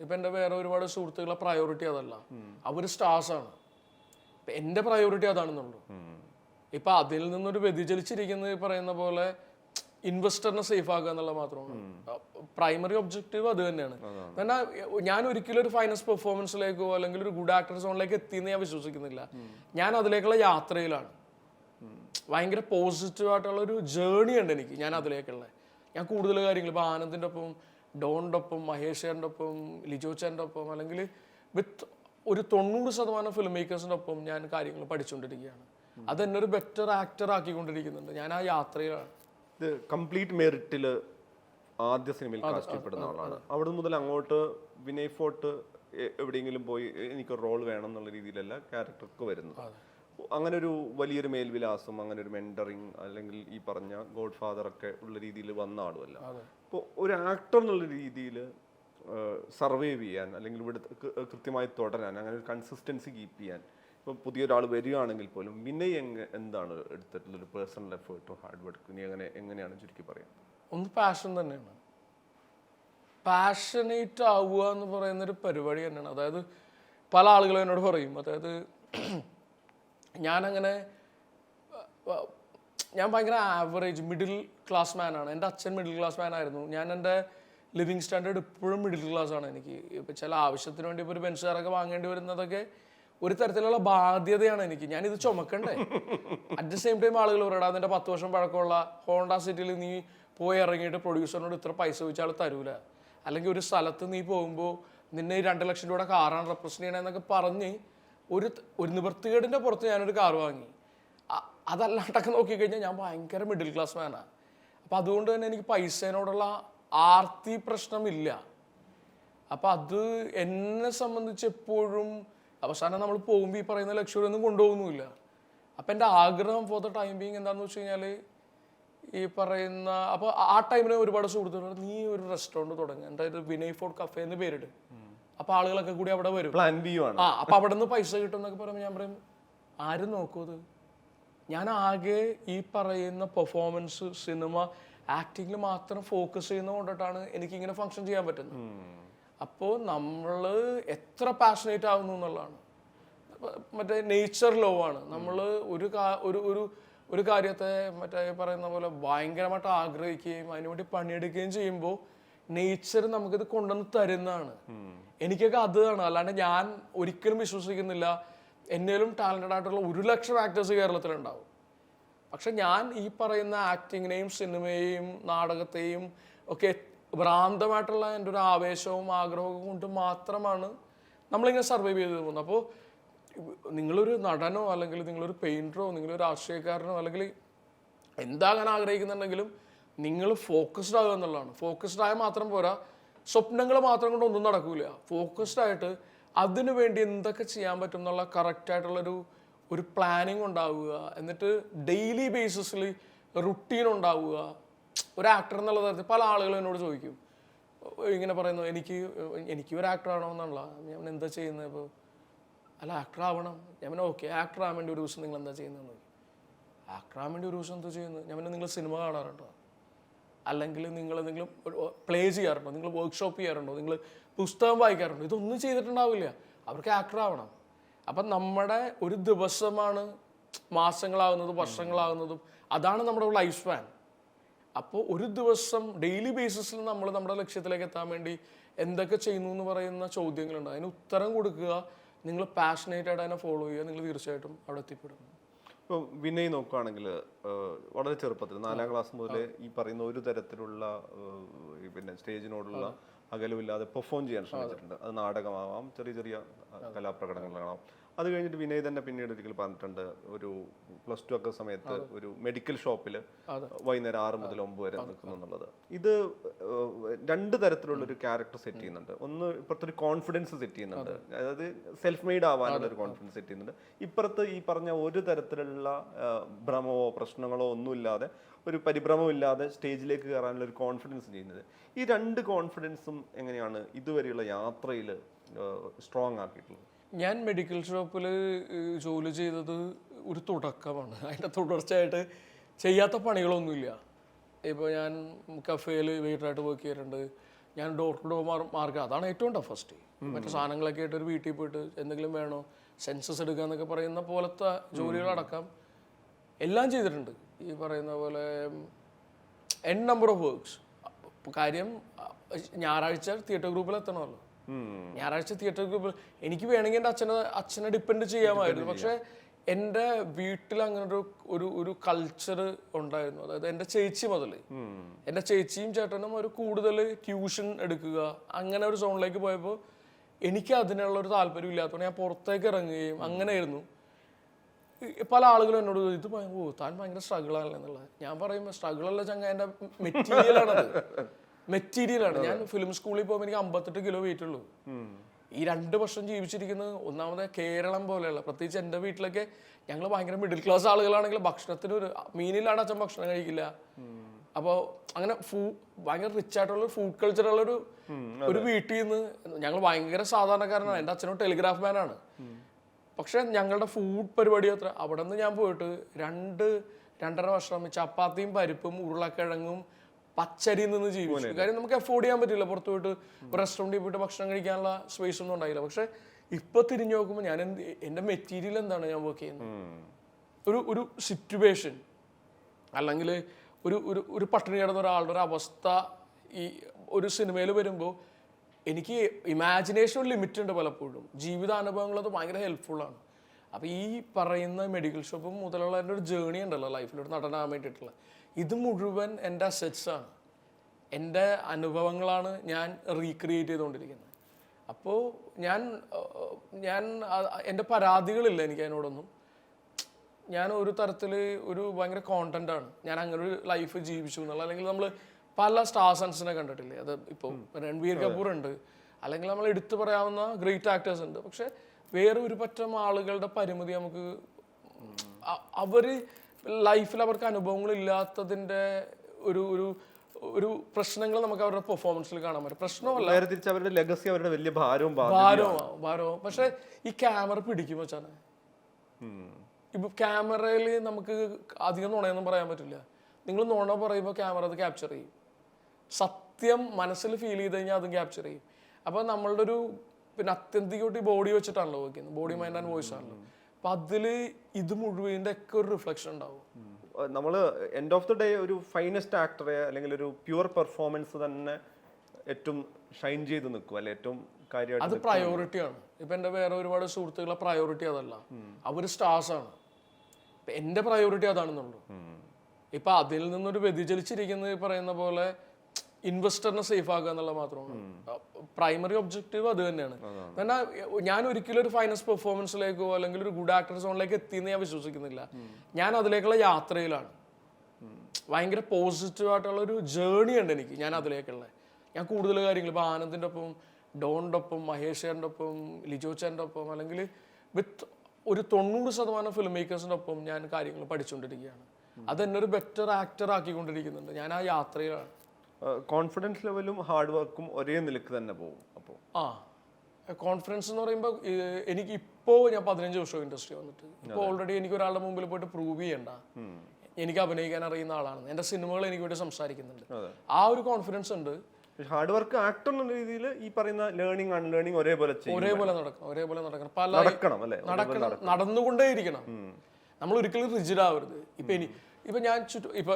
ഇപ്പൊ എന്റെ വേറെ ഒരുപാട് സുഹൃത്തുക്കളെ പ്രയോറിറ്റി അതല്ല. അവർ ആണ്. എന്റെ പ്രയോറിറ്റി അതാണെന്നുള്ളൂ. ഇപ്പൊ അതിൽ നിന്നൊരു വ്യതിചലിച്ചിരിക്കുന്നത് ഈ പറയുന്ന പോലെ ഇൻവെസ്റ്ററിനെ സേഫ് ആക്കുക എന്നുള്ള മാത്രമാണ്. പ്രൈമറി ഒബ്ജക്റ്റീവ് അത് തന്നെയാണ്. എന്നാൽ ഞാൻ ഒരിക്കലും ഒരു ഫൈനൻസ് പെർഫോമൻസിലേക്കോ അല്ലെങ്കിൽ ഒരു ഗുഡ് ആക്ടർ സോണിലേക്ക് എത്തിയെന്ന് ഞാൻ വിശ്വസിക്കുന്നില്ല. ഞാൻ അതിലേക്കുള്ള യാത്രയിലാണ്. ഭയങ്കര പോസിറ്റീവ് ആയിട്ടുള്ള ഒരു ജേണി ഉണ്ട് എനിക്ക് ഞാൻ അതിലേക്കുള്ള ഞാൻ കൂടുതൽ കാര്യങ്ങൾ ഇപ്പോൾ ആനന്ദിന്റെ ഒപ്പം ഡോണിന്റെ ഒപ്പം മഹേഷ് ഒപ്പം ലിജോ ചേട്ടന്റെ ഒപ്പം അല്ലെങ്കിൽ വിത്ത് ഒരു തൊണ്ണൂറ് ശതമാനം ഫിലിം മേക്കേഴ്സിന്റെ ഒപ്പം ഞാൻ കാര്യങ്ങൾ പഠിച്ചുകൊണ്ടിരിക്കുകയാണ്. അത് എന്നെ ഒരു ബെറ്റർ ആക്ടർ ആക്കിക്കൊണ്ടിരിക്കുന്നുണ്ട്. ഞാൻ ആ യാത്രയിലാണ്. ഇത് കംപ്ലീറ്റ് മെറിറ്റിൽ ആദ്യ സിനിമയിൽ കാസ്റ്റ് ചെയ്യപ്പെടുന്ന ആളാണ്. അവിടെ മുതൽ അങ്ങോട്ട് വിനയ് ഫോർട്ട് എവിടെയെങ്കിലും പോയി എനിക്ക് റോൾ വേണം എന്നുള്ള രീതിയിലല്ല ക്യാരക്ടർക്ക് വരുന്നത്. അങ്ങനെ ഒരു വലിയൊരു മേൽവിലാസം അങ്ങനെ ഒരു മെന്ററിങ് അല്ലെങ്കിൽ ഈ പറഞ്ഞ ഗോഡ് ഫാദർ ഒക്കെ ഉള്ള രീതിയിൽ വന്ന ആളുമല്ല. അപ്പോൾ ഒരു ആക്ടർ എന്നുള്ള രീതിയിൽ സർവൈവ് ചെയ്യാൻ അല്ലെങ്കിൽ ഇവിടെ കൃത്യമായി തുടരാൻ അങ്ങനെ ഒരു കൺസിസ്റ്റൻസി കീപ്പ് ചെയ്യാൻ ഇപ്പം പുതിയൊരാൾ വരികയാണെങ്കിൽ പോലും വിനയ് എങ്ങ എന്താണ് എടുത്തിട്ടുള്ള ഒരു പേഴ്സണൽ എഫേർട്ടും ഹാർഡ് വർക്ക് നീ അങ്ങനെ എങ്ങനെയാണ് ചുരുക്കി പറയാം? ഒന്ന് പാഷൻ തന്നെയാണ്. പാഷനേറ്റ് ആവുക എന്ന് പറയുന്നൊരു പരിപാടി തന്നെയാണ്. അതായത് പല ആളുകളും എന്നോട് പറയും. അതായത് ഞാനങ്ങനെ ഞാൻ ഭയങ്കര ആവറേജ് മിഡിൽ ക്ലാസ് മാൻ ആണ്. എന്റെ അച്ഛൻ മിഡിൽ ക്ലാസ് മാൻ ആയിരുന്നു. ഞാൻ എന്റെ ലിവിങ് സ്റ്റാൻഡേർഡ് ഇപ്പോഴും മിഡിൽ ക്ലാസ് ആണ് എനിക്ക്. ഇപ്പോൾ ചില ആവശ്യത്തിന് വേണ്ടി ഇപ്പോൾ ഒരു ബെൻസുകാരൊക്കെ വാങ്ങേണ്ടി വരുന്നതൊക്കെ ഒരു തരത്തിലുള്ള ബാധ്യതയാണ് എനിക്ക്. ഞാൻ ഇത് ചുമക്കണ്ടേ? അറ്റ് ദ സെയിം ടൈം ആളുകൾ പറയടാ അതിന്റെ പത്ത് വർഷം പഴക്കമുള്ള ഹോണ്ട സിറ്റിയിൽ നീ പോയി ഇറങ്ങിയിട്ട് പ്രൊഡ്യൂസറിനോട് ഇത്ര പൈസ ചോദിച്ചാൽ തരൂല. അല്ലെങ്കിൽ ഒരു സ്ഥലത്ത് നീ പോകുമ്പോൾ നിന്നെ ഈ രണ്ട് ലക്ഷം രൂപയുടെ കാറാണ് റെപ്രസെന്റ് ചെയ്യണമെന്നൊക്കെ പറഞ്ഞ് ഒരു ഒരു നിവൃത്തികേടിന്റെ പുറത്ത് ഞാനൊരു കാർ വാങ്ങി. അതല്ലാണ്ടൊക്കെ നോക്കിക്കഴിഞ്ഞാൽ ഞാൻ ഭയങ്കര മിഡിൽ ക്ലാസ് മാനാണ് അപ്പം അതുകൊണ്ട് തന്നെ എനിക്ക് പൈസേനോടുള്ള ആർത്തി പ്രശ്നമില്ല. അപ്പം അത് എന്നെ സംബന്ധിച്ച് എപ്പോഴും അവസാനം നമ്മൾ പോകുമ്പോൾ ഈ പറയുന്ന ലക്ഷ്യം ഒന്നും കൊണ്ടുപോകുന്നുമില്ല. അപ്പം എന്റെ ആഗ്രഹം ഫോർ ദ ടൈം ബീങ് എന്താണെന്ന് വെച്ച് കഴിഞ്ഞാൽ ഈ പറയുന്ന അപ്പോൾ ആ ടൈമിൽ ഒരുപാട് സുഹൃത്തുക്കൾ നീ ഒരു റെസ്റ്റോറന്റ് തുടങ്ങുക എന്തായാലും വിനയ് ഫോർഡ് കഫേ എന്ന് പേരിട്. അപ്പോൾ ആളുകളൊക്കെ കൂടി അവിടെ വരും. പ്ലാൻ ബി ആണ് ആ അപ്പൊ അവിടെ നിന്ന് പൈസ കിട്ടും എന്നൊക്കെ പറയുമ്പോൾ ഞാൻ പറയും ആരും നോക്കൂ ഞാൻ ആകെ ഈ പറയുന്ന പെർഫോമൻസ് സിനിമ ആക്ടിങ്ങിൽ മാത്രം ഫോക്കസ് ചെയ്യുന്ന കൊണ്ടിട്ടാണ് എനിക്ക് ഇങ്ങനെ ഫങ്ഷൻ ചെയ്യാൻ പറ്റുന്നത്. അപ്പോൾ നമ്മൾ എത്ര പാഷനേറ്റ് ആവുന്നു എന്നുള്ളതാണ്. മറ്റേ നേച്ചർ ലോ ആണ്. നമ്മൾ ഒരു ഒരു ഒരു ഒരു കാര്യത്തെ മറ്റേ പറയുന്ന പോലെ ഭയങ്കരമായിട്ട് ആഗ്രഹിക്കുകയും അതിനുവേണ്ടി പണിയെടുക്കുകയും ചെയ്യുമ്പോൾ നേച്ചർ നമുക്കിത് കൊണ്ടുവന്ന് തരുന്നതാണ്. എനിക്കൊക്കെ അതാണ് അല്ലാണ്ട് ഞാൻ ഒരിക്കലും വിശ്വസിക്കുന്നില്ല. എന്നേലും ടാലന്റഡ് ആയിട്ടുള്ള ഒരു ലക്ഷം ആക്ടേഴ്സ് കേരളത്തിലുണ്ടാവും. പക്ഷെ ഞാൻ ഈ പറയുന്ന ആക്ടിങ്ങിനെയും സിനിമയെയും നാടകത്തെയും ഒക്കെ ഭ്രാന്തമായിട്ടുള്ള എന്റെ ഒരു ആവേശവും ആഗ്രഹവും കൊണ്ട് മാത്രമാണ് നമ്മളിങ്ങനെ സർവൈവ് ചെയ്ത് പോകുന്നത്. അപ്പോൾ നിങ്ങളൊരു നടനോ അല്ലെങ്കിൽ നിങ്ങളൊരു പെയിന്ററോ നിങ്ങളൊരു രാഷ്ട്രീയക്കാരനോ അല്ലെങ്കിൽ എന്താകാൻ ആഗ്രഹിക്കുന്നുണ്ടെങ്കിലും നിങ്ങൾ ഫോക്കസ്ഡ് ആകുക എന്നുള്ളതാണ്. ഫോക്കസ്ഡ് ആയാൽ മാത്രം പോരാ. സ്വപ്നങ്ങൾ മാത്രം കൊണ്ട് ഒന്നും നടക്കൂല. ഫോക്കസ്ഡ് ആയിട്ട് അതിനു വേണ്ടി എന്തൊക്കെ ചെയ്യാൻ പറ്റും എന്നുള്ള കറക്റ്റ് ആയിട്ടുള്ളൊരു ഒരു പ്ലാനിങ് ഉണ്ടാവുക. എന്നിട്ട് ഡെയിലി ബേസിസിൽ റുട്ടീൻ ഉണ്ടാവുക. ഒരു ആക്ടർ എന്നുള്ള തരത്തിൽ പല ആളുകളും എന്നോട് ചോദിക്കും. ഇങ്ങനെ പറയുന്നു എനിക്ക് എനിക്ക് ഒരു ആക്ടർ ആവണമെന്നുള്ള ഞാൻ എന്താ ചെയ്യുന്നത് ഇപ്പോൾ അല്ല ആക്ടർ ആവണം. ഞാൻ ഓക്കെ ആക്ടർ ആവാൻ വേണ്ടി ഒരു ദിവസം നിങ്ങൾ എന്താ ചെയ്യുന്നത് ആക്ടർ ആവാൻ വേണ്ടി ഒരു ദിവസം എന്താ ചെയ്യുന്നത്? ഞാൻ നിങ്ങൾ സിനിമ കാണാറുണ്ടോ? അല്ലെങ്കിൽ നിങ്ങൾ എന്തെങ്കിലും പ്ലേ ചെയ്യാറുണ്ടോ? നിങ്ങൾ വർക്ക്ഷോപ്പ് ചെയ്യാറുണ്ടോ? നിങ്ങൾ പുസ്തകം വായിക്കാറുണ്ടോ? ഇതൊന്നും ചെയ്തിട്ടുണ്ടാവില്ല. അവർക്ക് ആക്ടർ ആവണം. അപ്പം നമ്മുടെ ഒരു ദിവസമാണ് മാസങ്ങളാകുന്നതും വർഷങ്ങളാകുന്നതും അതാണ് നമ്മുടെ ലൈഫ് സ്പാൻ അപ്പോൾ ഒരു ദിവസം ഡെയിലി ബേസിസിൽ നമ്മൾ നമ്മുടെ ലക്ഷ്യത്തിലേക്ക് എത്താൻ വേണ്ടി എന്തൊക്കെ ചെയ്യുന്നു എന്ന് പറയുന്ന ചോദ്യങ്ങളുണ്ട്. അതിന് ഉത്തരം കൊടുക്കുക. നിങ്ങൾ പാഷനേറ്റ് ആയിട്ട് അതിനെ ഫോളോ ചെയ്യുക. നിങ്ങൾ തീർച്ചയായിട്ടും അവിടെ എത്തിപ്പെടും. ഇപ്പം വിനയ് നോക്കുകയാണെങ്കിൽ വളരെ ചെറുപ്പത്തിൽ നാലാം ക്ലാസ് മുതൽ ഈ പറയുന്ന ഒരു തരത്തിലുള്ള പിന്നെ സ്റ്റേജിനോടുള്ള അകലമില്ലാതെ പെർഫോം ചെയ്യാൻ ശ്രമിച്ചിട്ടുണ്ട്. അത് നാടകമാവാം ചെറിയ ചെറിയ കലാപ്രകടനങ്ങളാവാം. അത് കഴിഞ്ഞിട്ട് വിനയ് തന്നെ പിന്നീട് ഒരിക്കൽ പറഞ്ഞിട്ടുണ്ട് ഒരു പ്ലസ് ടു ഒക്കെ സമയത്ത് ഒരു മെഡിക്കൽ ഷോപ്പിൽ വൈകുന്നേരം ആറ് മുതൽ ഒമ്പത് വരെ നിൽക്കുന്നു എന്നുള്ളത്. ഇത് രണ്ട് തരത്തിലുള്ള ഒരു ക്യാരക്ടർ സെറ്റ് ചെയ്യുന്നുണ്ട്. ഒന്ന് ഇപ്പുറത്തെ ഒരു കോൺഫിഡൻസ് സെറ്റ് ചെയ്യുന്നുണ്ട് അതായത് സെൽഫ് മെയ്ഡ് ആവാനുള്ള ഒരു കോൺഫിഡൻസ് സെറ്റ് ചെയ്യുന്നുണ്ട്. ഇപ്പുറത്ത് ഈ പറഞ്ഞ ഒരു തരത്തിലുള്ള ഭ്രമമോ പ്രശ്നങ്ങളോ ഒന്നുമില്ലാതെ ഒരു പരിഭ്രമമില്ലാതെ സ്റ്റേജിലേക്ക് കയറാനുള്ള ഒരു കോൺഫിഡൻസ് ചെയ്യുന്നത്. ഈ രണ്ട് കോൺഫിഡൻസും എങ്ങനെയാണ് ഇതുവരെയുള്ള യാത്രയിൽ സ്ട്രോങ് ആക്കിയിട്ടുള്ളത്? ഞാൻ മെഡിക്കൽ ഷോപ്പിൽ ജോലി ചെയ്തത് ഒരു തുടക്കമാണ്. അതിന്റെ തുടർച്ചയായിട്ട് ചെയ്യാത്ത പണികളൊന്നുമില്ല. ഇപ്പോൾ ഞാൻ കഫേയിൽ വെയിറ്ററായിട്ട് വർക്ക് ചെയ്യാറുണ്ട് ഞാൻ ഡോർ ടു ഡോർ മാർഗം അതാണ് ഏറ്റവും ടഫസ്റ്റ് മറ്റു സാധനങ്ങളൊക്കെ ആയിട്ട് ഒരു വീട്ടിൽ പോയിട്ട് എന്തെങ്കിലും വേണോ സെൻസസ് എടുക്കുക എന്നൊക്കെ പറയുന്ന പോലത്തെ ജോലികളടക്കം എല്ലാം ചെയ്തിട്ടുണ്ട്. ഈ പറയുന്ന പോലെ എൻ നമ്പർ ഓഫ് വർക്ക്സ് കാര്യം ഞായറാഴ്ച തിയേറ്റർ ഗ്രൂപ്പിൽ എത്തണമല്ലോ. ഞായറാഴ്ച തിയേറ്റർ ഗ്രൂപ്പിൽ എനിക്ക് വേണമെങ്കിൽ എന്റെ അച്ഛനെ അച്ഛനെ ഡിപ്പെൻഡ് ചെയ്യാമായിരുന്നു. പക്ഷേ എന്റെ വീട്ടിൽ അങ്ങനെ ഒരു ഒരു ഒരു കൾച്ചർ ഉണ്ടായിരുന്നു. അതായത് എന്റെ ചേച്ചി മുതൽ എന്റെ ചേച്ചിയും ചേട്ടനും ഒരു കൂടുതൽ ട്യൂഷൻ എടുക്കുക അങ്ങനെ ഒരു സോണിലേക്ക് പോയപ്പോൾ എനിക്ക് അതിനുള്ള ഒരു താല്പര്യം ഇല്ലാത്തതുകൊണ്ട് ഞാൻ പുറത്തേക്ക് ഇറങ്ങുകയും അങ്ങനെയായിരുന്നു. ആയിരുന്നു പല ആളുകളും എന്നോട് ഇത് ഓ താൻ ഭയങ്കര സ്ട്രഗിൾ ആണല്ലോ എന്നുള്ളത്. ഞാൻ പറയും സ്ട്രഗിൾ അല്ല ചങ്ങ എന്റെ മെറ്റീരിയൽ ആണ്. ഞാൻ ഫിലിം സ്കൂളിൽ പോകുമ്പോൾ എനിക്ക് അമ്പത്തെട്ട് കിലോ വെയിറ്റ് ഉള്ളൂ. ഈ രണ്ട് വർഷം ജീവിച്ചിരിക്കുന്നത് ഒന്നാമത് കേരളം പോലെയുള്ള പ്രത്യേകിച്ച് എന്റെ വീട്ടിലൊക്കെ ഞങ്ങൾ ഭയങ്കര മിഡിൽ ക്ലാസ് ആളുകളാണെങ്കിൽ ഭക്ഷണത്തിന് ഒരു മീനിലാണ് അച്ഛൻ ഭക്ഷണം കഴിക്കില്ല. അപ്പോൾ അങ്ങനെ ഫൂ ഭയങ്കര റിച്ച് ആയിട്ടുള്ള ഫുഡ് കൾച്ചറുള്ള ഒരു ഒരു വീട്ടിൽ നിന്ന് ഞങ്ങൾ ഭയങ്കര സാധാരണക്കാരനാണ്. എന്റെ അച്ഛനും ടെലിഗ്രാഫ് മാനാണ് പക്ഷെ ഞങ്ങളുടെ ഫുഡ് പരിപാടി അത്ര. അവിടെ നിന്ന് ഞാൻ പോയിട്ട് രണ്ട് രണ്ടര വർഷം ചപ്പാത്തിയും പരിപ്പും ഉരുളക്കിഴങ്ങും പച്ചരിയിൽ നിന്ന് ജീവിച്ചു. കാര്യം നമുക്ക് അഫോർഡ് ചെയ്യാൻ പറ്റില്ല. പുറത്തു പോയിട്ട് റെസ്റ്റോറന്റിൽ പോയിട്ട് ഭക്ഷണം കഴിക്കാനുള്ള സ്പേസ് ഒന്നും ഉണ്ടായില്ല. പക്ഷെ ഇപ്പൊ തിരിഞ്ഞു നോക്കുമ്പോൾ ഞാൻ എന്ത് എന്റെ മെറ്റീരിയൽ എന്താണ് ഞാൻ വർക്ക് ചെയ്യുന്നത്? ഒരു ഒരു സിറ്റുവേഷൻ അല്ലെങ്കിൽ ഒരു ഒരു ഒരു പട്ടിണി കിടന്ന ഒരാളുടെ ഒരു അവസ്ഥ ഈ ഒരു സിനിമയിൽ വരുമ്പോൾ എനിക്ക് ഇമാജിനേഷൻ ലിമിറ്റ് ഉണ്ട് പലപ്പോഴും. ജീവിതാനുഭവങ്ങൾ അത് ഭയങ്കര ഹെൽപ്ഫുള്ളാണ് അപ്പോൾ ഈ പറയുന്ന മെഡിക്കൽ ഷോപ്പും മുതലുള്ള എന്റെ ഒരു ജേണി ഉണ്ടല്ലോ ലൈഫിൽ ഒരു നടനാകാൻ വേണ്ടിയിട്ടുള്ള. ഇത് മുഴുവൻ എന്റെ അസറ്റ്സ് ആണ്. എന്റെ അനുഭവങ്ങളാണ് ഞാൻ റീക്രിയേറ്റ് ചെയ്തുകൊണ്ടിരിക്കുന്നത്. അപ്പോൾ ഞാൻ ഞാൻ എന്റെ പരാതികളില്ല എനിക്ക് അതിനോടൊന്നും. ഞാൻ ഒരു തരത്തിൽ ഒരു ഭയങ്കര ആണ്. ഞാൻ അങ്ങനെ ഒരു ലൈഫ് ജീവിച്ചു എന്നുള്ള അല്ലെങ്കിൽ നമ്മൾ പല സ്റ്റാർ സൺസിനെ കണ്ടിട്ടില്ലേ? അത് ഇപ്പോൾ രൺബീർ കപൂർ ഉണ്ട്. അല്ലെങ്കിൽ നമ്മൾ എടുത്തു പറയാവുന്ന ഗ്രേറ്റ് ആക്ടേഴ്സ് ഉണ്ട്. പക്ഷെ വേറെ ഒരു പറ്റം ആളുകളുടെ പരിമിതി നമുക്ക് അവർ ലൈഫിൽ അവർക്ക് അനുഭവങ്ങൾ ഇല്ലാത്തതിന്റെ ഒരു ഒരു ഒരു പ്രശ്നങ്ങൾ നമുക്ക് അവരുടെ പെർഫോമൻസിൽ കാണാൻ പറ്റും. പ്രശ്നമല്ല. നേരെ തിരിച്ച് അവരുടെ ലെഗസി അവരുടെ വലിയ ഭാരവും ഭാരവും ഭാരവും. പക്ഷെ ഈ ക്യാമറ പിടിക്കും വെച്ചാണ്. ഇപ്പൊ ക്യാമറയിൽ നമുക്ക് അധികം നുണയൊന്നും പറയാൻ പറ്റില്ല. നിങ്ങൾ നുണ പറയുമ്പോൾ ക്യാമറ അത് ക്യാപ്ചർ ചെയ്യും. സത്യം മനസ്സിൽ ഫീൽ ചെയ്ത് കഴിഞ്ഞാൽ അതും ക്യാപ്ചർ ചെയ്യും. അപ്പൊ നമ്മളുടെ ഒരു പിന്നെ അത്യന്തികോട്ട് ബോഡി വെച്ചിട്ടാണല്ലോ വയ്ക്കുന്നത് ബോഡി മൈൻഡ് ആൻഡ് വോയിസ് ആണല്ലോ. അപ്പൊ അതിൽ ഇത് മുഴുവന്റെ ഒക്കെ ഒരു റിഫ്ലക്ഷൻ ഉണ്ടാവും. നമ്മൾ എൻഡ് ഓഫ് ദി ഡേ ഒരു ഫൈനസ്റ്റ് ആക്ടറെ അല്ലെങ്കിൽ ഒരു പ്യുവർ പെർഫോമൻസ് തന്നെ ഏറ്റവും ഷൈൻ ചെയ്ത് നിൽക്കും. അല്ലെ? ഏറ്റവും കാര്യമായിട്ട് അത് പ്രയോറിറ്റിയാണ് ഇപ്പൊ എന്റെ വേറെ ഒരുപാട് സുഹൃത്തുക്കളെ പ്രയോറിറ്റി അതല്ല. അവർ സ്റ്റാർസ് ആണ്. എന്റെ എന്റെ പ്രയോറിറ്റി അതാണെന്നുള്ളൂ. ഇപ്പൊ അതിൽ നിന്നൊരു വ്യതിചലിച്ചിരിക്കുന്നത് പറയുന്ന പോലെ ഇൻവെസ്റ്ററിനെ സേഫ് ആക്കുക എന്നുള്ള മാത്രമാണ്. പ്രൈമറി ഒബ്ജക്റ്റീവ് അത് തന്നെയാണ്. എന്നാൽ ഞാൻ ഒരിക്കലും ഒരു ഫൈനസ് പെർഫോമൻസിലേക്കോ അല്ലെങ്കിൽ ഒരു ഗുഡ് ആക്ടർ സോണിലേക്ക് എത്തിയെന്ന് ഞാൻ വിശ്വസിക്കുന്നില്ല. ഞാൻ അതിലേക്കുള്ള യാത്രയിലാണ്. ഭയങ്കര പോസിറ്റീവ് ആയിട്ടുള്ള ഒരു ജേണി ഉണ്ട് എനിക്ക് ഞാൻ അതിലേക്കുള്ള. ഞാൻ കൂടുതൽ കാര്യങ്ങൾ ഇപ്പോൾ ആനന്ദിന്റെ ഒപ്പം ഡോണിന്റെ ഒപ്പം മഹേഷ് ചേട്ടന്റെ ഒപ്പം ലിജോ ചേട്ടന്റെ ഒപ്പം അല്ലെങ്കിൽ വിത്ത് ഒരു തൊണ്ണൂറ് ശതമാനം ഫിലിം മേക്കേഴ്സിന്റെ ഒപ്പം ഞാൻ കാര്യങ്ങൾ പഠിച്ചുകൊണ്ടിരിക്കുകയാണ്. അത് എന്നെ ഒരു ബെറ്റർ ആക്ടർ ആക്കിക്കൊണ്ടിരിക്കുന്നുണ്ട്. ഞാൻ ആ യാത്രയിലാണ്. കോൺഫിഡൻസ് ലെവലും ഹാർഡ് വർക്കും ഒരേ നിലയ്ക്ക് തന്നെ പോകും അപ്പോൾ ആ കോൺഫിഡൻസ് എന്ന് പറയുമ്പോൾ എനിക്ക് ഇപ്പോൾ ഞാൻ പതിനഞ്ച് വർഷം ഇൻഡസ്ട്രി വന്നിട്ട്. ഇപ്പോൾ ഓൾറെഡി എനിക്ക് ഒരാളുടെ മുമ്പിൽ പോയിട്ട് പ്രൂവ് ചെയ്യണ്ട. എനിക്ക് അഭിനയിക്കാൻ അറിയുന്ന ആളാണ് എന്റെ സിനിമകൾ എനിക്ക് വേണ്ടി സംസാരിക്കുന്നുണ്ട്. ആ ഒരു കോൺഫിഡൻസ് ഉണ്ട്. ഹാർഡ് വർക്ക് ആക്ട് എന്ന രീതിയിൽ ഈ പറയുന്ന ലേണിംഗ് അൺലേണിംഗ് ഒരേപോലെ ഒരേപോലെ നടക്കണം ഒരേപോലെ നടക്കണം. പല നടക്കണം അല്ലേ? നടക്കണം നടന്നുകൊണ്ടേയിരിക്കണം. നമ്മൾ ഒരിക്കലും റിജിഡ് ആവരുത്. ഇപ്പൊ ഇനി ഇപ്പൊ ഞാൻ ചുറ്റും ഇപ്പൊ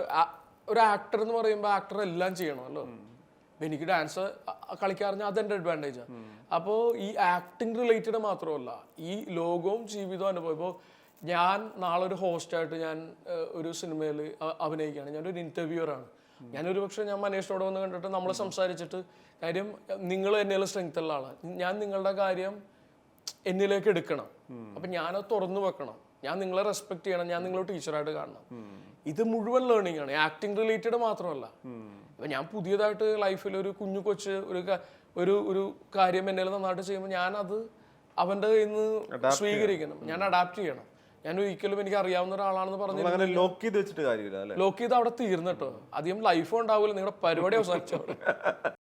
ഒരു ആക്ടർ എന്ന് പറയുമ്പോൾ ആക്ടർ എല്ലാം ചെയ്യണമല്ലോ. എനിക്ക് ഡാൻസ് കളിക്കാറിഞ്ഞാൽ അതെന്റെ അഡ്വാന്റേജാണ് അപ്പോൾ ഈ ആക്ടിങ് റിലേറ്റഡ് മാത്രമല്ല ഈ ലോകവും ജീവിതവും അനുഭവം. ഇപ്പോൾ ഞാൻ നാളെ ഒരു ഹോസ്റ്റായിട്ട് ഞാൻ ഒരു സിനിമയിൽ അഭിനയിക്കുകയാണ്. ഞാനൊരു ഇന്റർവ്യൂറാണ് ഞാനൊരു പക്ഷേ ഞാൻ മനേഷിനോട് വന്ന് കണ്ടിട്ട് നമ്മൾ സംസാരിച്ചിട്ട് കാര്യം നിങ്ങൾ എന്നെയുള്ള സ്ട്രെങ്ത് ഉള്ള ആളാണ് ഞാൻ നിങ്ങളുടെ കാര്യം എന്നിലേക്ക് എടുക്കണം. അപ്പൊ ഞാനത് തുറന്നു വെക്കണം. ഞാൻ നിങ്ങളെ റെസ്പെക്ട് ചെയ്യണം. ഞാൻ നിങ്ങളെ ടീച്ചറായിട്ട് കാണണം. ഇത് മുഴുവൻ ലേണിംഗ് ആണ്. ആക്ടിങ് റിലേറ്റഡ് മാത്രമല്ല. അപ്പൊ ഞാൻ പുതിയതായിട്ട് ലൈഫിൽ ഒരു കുഞ്ഞു കൊച്ച് ഒരു ഒരു ഒരു കാര്യം എന്നെ നന്നായിട്ട് ചെയ്യുമ്പോൾ ഞാൻ അത് അവന്റെ കയ്യിൽ നിന്ന് സ്വീകരിക്കണം. ഞാൻ അഡാപ്റ്റ് ചെയ്യണം. ഞാൻ ഒരിക്കലും എനിക്ക് അറിയാവുന്ന ഒരാളാണെന്ന് പറഞ്ഞു ലോക്ക് ചെയ്ത് വെച്ചിട്ട് കാര്യമില്ല ലോക്ക് ചെയ്ത് അവിടെ തീർന്നിട്ടോ. അധികം ലൈഫും ഉണ്ടാവില്ല. നിങ്ങളുടെ പരിപാടി അവസാനിച്ചോ